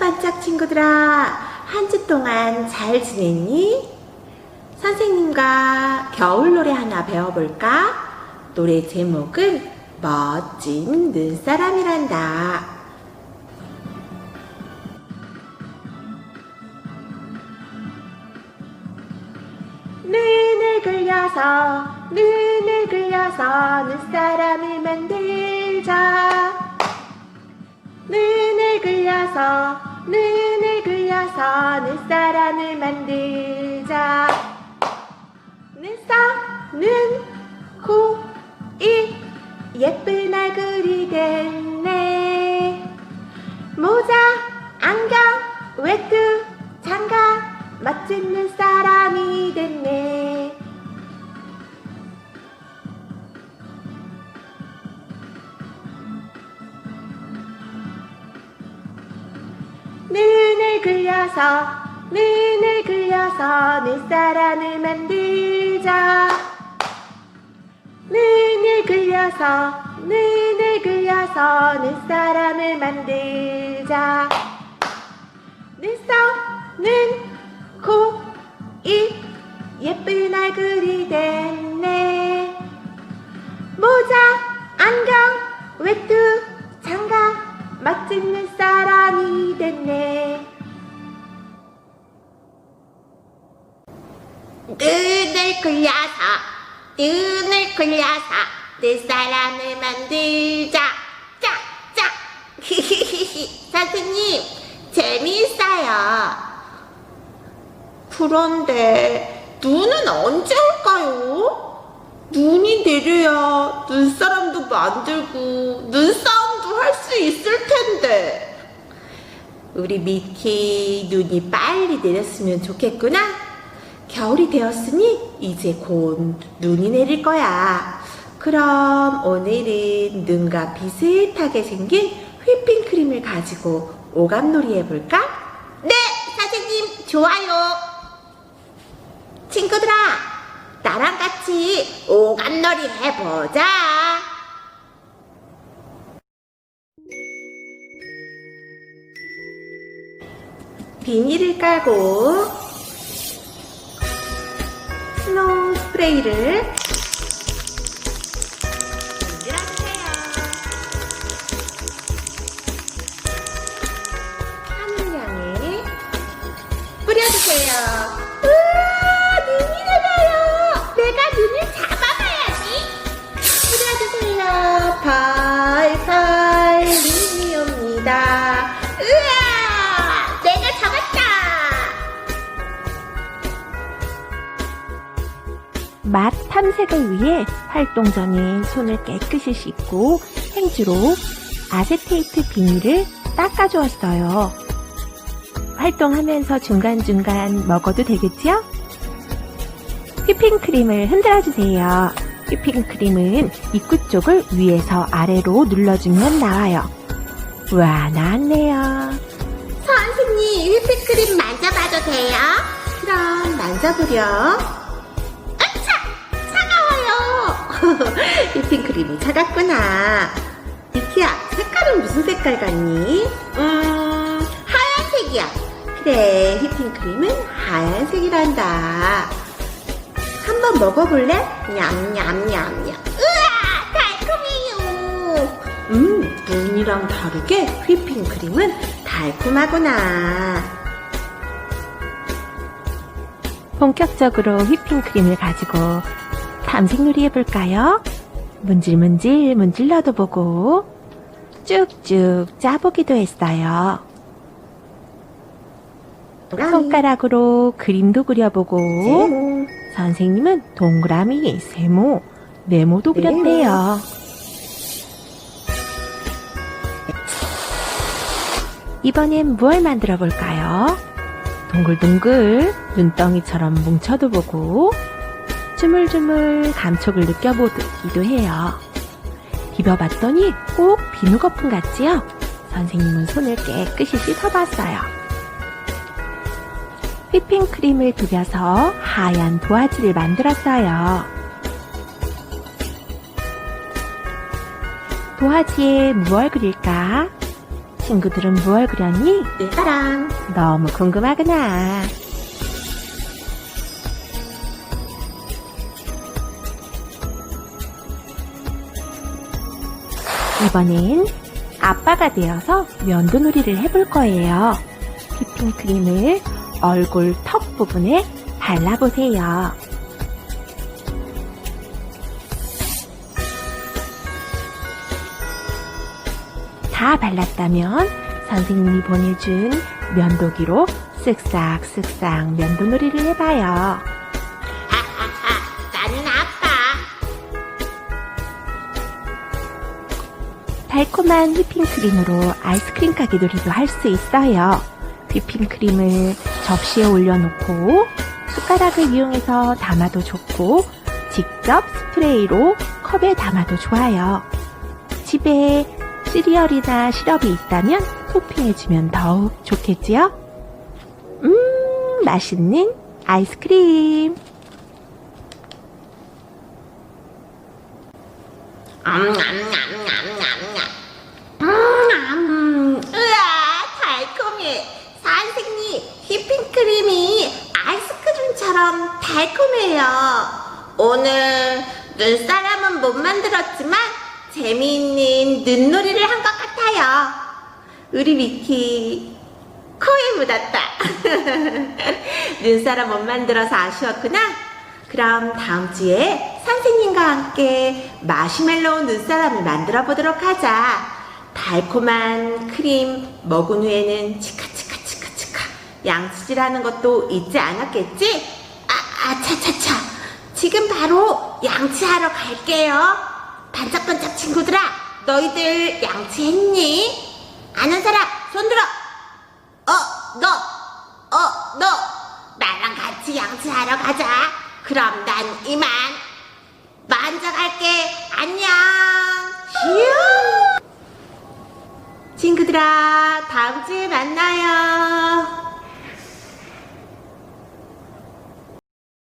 반짝반짝 친구들아, 한 주 동안 잘 지냈니? 선생님과 겨울 노래 하나 배워볼까? 노래 제목은 멋진 눈사람이란다. 눈을 굴려서, 눈을 굴려서 눈사람을 만들자. 눈을 굴려 서 눈사람을 만들자. 눈썹, 눈, 코, 입 예쁜 얼굴이 됐네. 모자, 안경, 외투, 장갑. 멋진 눈사람이 됐네 눈을 굴려서 눈을 굴려서 눈사람을 만들자. 눈을 굴려서 눈을 굴려서 눈사람을 만들자. 눈썹, 눈, 코, 입 예쁜 얼굴이 됐네. 모자, 안경, 외투, 장갑 멋진 눈사람이 됐네 굴려서 눈을 굴려서 눈사람을 만들자 짝짝 선생님 재미있어요 그런데 눈은 언제 올까요? 눈이 내려야 눈사람도 만들고 눈싸움도 할 수 있을 텐데. 우리 미키 눈이 빨리 내렸으면 좋겠구나. 겨울이 되었으니 이제 곧 눈이 내릴 거야. 그럼 오늘은 눈과 비슷하게 생긴 휘핑크림을 가지고 오감놀이 해볼까? 네, 선생님, 좋아요. 친구들아, 나랑 같이 오감놀이 해보자. 비닐을 깔고 스프레이를 맛 탐색을 위해 활동 전에 손을 깨끗이 씻고 행주로 아세테이트 비닐을 닦아주었어요. 활동하면서 중간중간 먹어도 되겠죠? 휘핑크림을 흔들어주세요. 휘핑크림은 입구 쪽을 위에서 아래로 눌러주면 나와요. 와, 나왔네요. 선생님, 휘핑크림 만져봐도 돼요? 그럼 만져보렴. 휘핑크림이 차갑구나. 미키야, 색깔은 무슨 색깔 같니? 음, 하얀색이야. 그래, 휘핑크림은 하얀색이란다. 한번 먹어볼래? 냠냠냠냠. 우와, 달콤해요. 음, 눈이랑 다르게 휘핑크림은 달콤하구나. 본격적으로 휘핑크림을 가지고 탐색놀이 해볼까요? 문질문질 문질러도 보고 쭉쭉 짜보기도 했어요. 손가락으로 그림도 그려보고 세모. 선생님은 동그라미, 세모, 네모도 그렸대요. 이번엔 무얼 만들어 볼까요? 동글동글 눈덩이처럼 뭉쳐도 보고 주물주물 감촉을 느껴보기도 해요. 비벼봤더니 꼭 비누 거품 같지요? 선생님은 손을 깨끗이 씻어봤어요. 휘핑크림을 비벼서 하얀 도화지를 만들었어요. 도화지에 무얼 그릴까? 친구들은 무얼 그렸니? 눈사람. 너무 궁금하구나. 이번엔 아빠가 되어서 면도놀이를 해볼 거예요. 휘핑 크림을 얼굴 턱 부분에 발라보세요. 다 발랐다면 선생님이 보내준 면도기로 쓱싹쓱싹 면도놀이를 해봐요. 달콤한 휘핑크림으로 아이스크림 가게 놀이도 할 수 있어요. 휘핑크림을 접시에 올려놓고 숟가락을 이용해서 담아도 좋고 직접 스프레이로 컵에 담아도 좋아요. 집에 시리얼이나 시럽이 있다면 토핑해주면 더욱 좋겠지요? 음, 맛있는 아이스크림. 음, 으아, 달콤해. 선생님, 휘핑 크림이 아이스크림처럼 달콤해요. 오늘 눈사람은 못 만들었지만 재미있는 눈놀이를 한 것 같아요. 우리 미키 코에 묻었다. 눈사람 못 만들어서 아쉬웠구나. 그럼 다음 주에 선생님과 함께 마시멜로우 눈사람을 만들어 보도록 하자. 달콤한 크림 먹은 후에는 치카치카치카치카 양치질하는 것도 잊지 않았겠지? 아, 아, 차차차. 지금 바로 양치하러 갈게요. 반짝반짝 친구들아, 너희들 양치했니? 아는 사람 손 들어. 어, 너, 어, 너, 나랑 같이 양치하러 가자. 그럼 난 이만. 먼저 갈게. 안녕. 휴. 친구들아, 다음 주에 만나요.